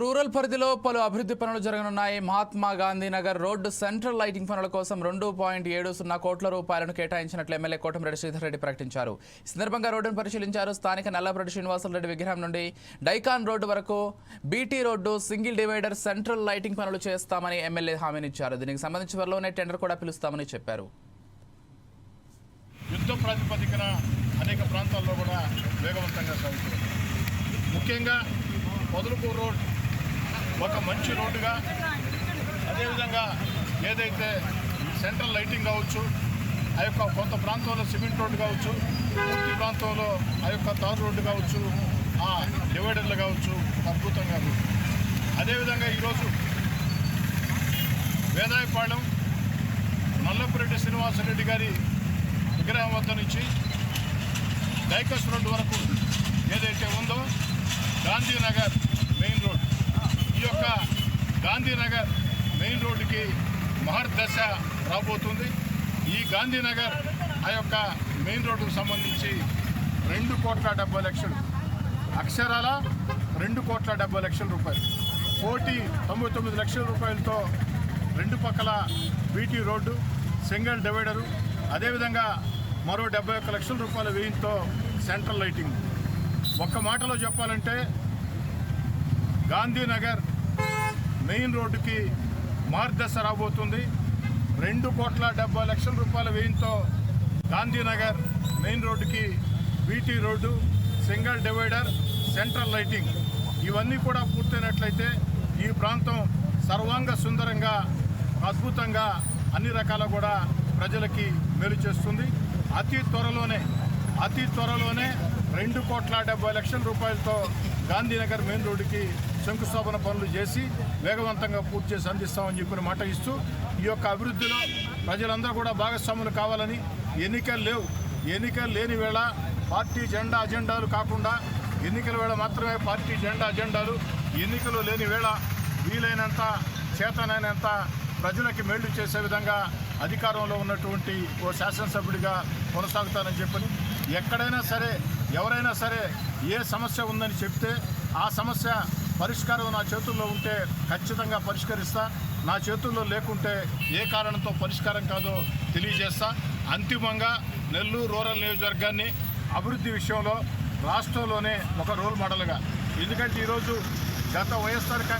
Rural పరిధిలో పలు అభివృద్ధి పనులు జరగనున్నాయి. Mahatma Gandhi Nagar road central lighting పనుల కోసం రెండు పాయింట్ ఏడు సున్నా కోట్ల రూపాయలను కేటాయించినట్లు ఎమ్మెల్యే కోటమిరెడ్డి శ్రీధర్ రెడ్డి ప్రకటించారు. ఈ సందర్భంగా రోడ్డును పరిశీలించారు స్థానిక నల్లపరెడ్డి శ్రీనివాసరెడ్డి విగ్రహం నుండి డైకాన్ రోడ్డు వరకు BT road single divider central lighting పనులు చేస్తామని ఎమ్మెల్యే హామీనిచ్చారు. దీనికి సంబంధించి త్వరలోనే టెండర్ కూడా పిలుస్తామని చెప్పారు. యుద్ధ ప్రాతిపదికన అనేక ప్రాంతాల్లో కూడా వేగవంతంగా సాగుతుంది. ముఖ్యంగా మొదలుపూర్ రోడ్ ఒక మంచి రోడ్డుగా అదేవిధంగా ఏదైతే సెంట్రల్ లైటింగ్ కావచ్చు ఆ యొక్క కొంత ప్రాంతంలో సిమెంట్ రోడ్డు కావచ్చు పూర్తి ప్రాంతంలో ఆ యొక్క తారు రోడ్డు కావచ్చు ఆ డివైడర్లు కావచ్చు అద్భుతంగా అదేవిధంగా ఈరోజు వేదాయపాళెం నల్లపురెడ్డి శ్రీనివాసరెడ్డి గారి విగ్రహం వద్ద నుంచి డైకస్ రోడ్డు వరకు ఏదైతే ఉందో గాంధీనగర్ మెయిన్ రోడ్ ఈ యొక్క గాంధీనగర్ మెయిన్ రోడ్డుకి మహర్దశ రాబోతుంది. ఈ గాంధీనగర్ ఆ యొక్క మెయిన్ రోడ్డుకు సంబంధించి రెండు కోట్ల డెబ్బై లక్షలు. అక్షరాల రెండు కోట్ల డెబ్బై లక్షల రూపాయలు. కోటి తొంభై తొమ్మిది లక్షల రూపాయలతో రెండు పక్కల బీటీ రోడ్డు సింగిల్ డివైడరు అదేవిధంగా మరో డెబ్బై ఒక్క లక్షల రూపాయల వ్యయంతో సెంట్రల్ లైటింగ్. ఒక్క మాటలో చెప్పాలంటే గాంధీనగర్ మెయిన్ రోడ్డుకి మార్గదశ రాబోతుంది. రెండు కోట్ల డెబ్బై లక్షల రూపాయల వ్యయంతో గాంధీనగర్ మెయిన్ రోడ్డుకి BT road single divider central lighting ఇవన్నీ కూడా పూర్తయినట్లయితే ఈ ప్రాంతం సర్వాంగ సుందరంగా అద్భుతంగా అన్ని రకాల కూడా ప్రజలకి మేలు చేస్తుంది. అతి త్వరలోనే అతి త్వరలోనే రెండు కోట్ల డెబ్బై లక్షల రూపాయలతో గాంధీనగర్ మెయిన్ రోడ్డుకి శంకుస్థాపన పనులు చేసి వేగవంతంగా పూర్తి చేసి అందిస్తామని చెప్పిన మాట ఇస్తూ ఈ యొక్క అభివృద్ధిలో ప్రజలందరూ కూడా భాగస్వాములు కావాలని ఎన్నికలు లేవు. ఎన్నికలు లేని వేళ పార్టీ జెండా అజెండాలు కాకుండా ఎన్నికల వేళ మాత్రమే పార్టీ జెండా అజెండాలు ఎన్నికలు లేని వేళ వీలైనంత చేతనైనంత ప్రజలకి మేళ్ళు చేసే విధంగా అధికారంలో ఉన్నటువంటి ఓ శాసనసభ్యుడిగా కొనసాగుతానని చెప్పని ఎక్కడైనా సరే ఎవరైనా సరే ఏ సమస్య ఉందని చెప్తే ఆ సమస్య పరిష్కారం నా చేతుల్లో ఉంటే ఖచ్చితంగా పరిష్కరిస్తా. నా చేతుల్లో లేకుంటే ఏ కారణంతో పరిష్కారం కాదో తెలియజేస్తా. అంతిమంగా నెల్లూరు రూరల్ నియోజకవర్గాన్ని అభివృద్ధి విషయంలో రాష్ట్రంలోనే ఒక రోల్ మోడల్గా. ఎందుకంటే ఈరోజు గత వైఎస్ఆర్ కాంగ్రెస్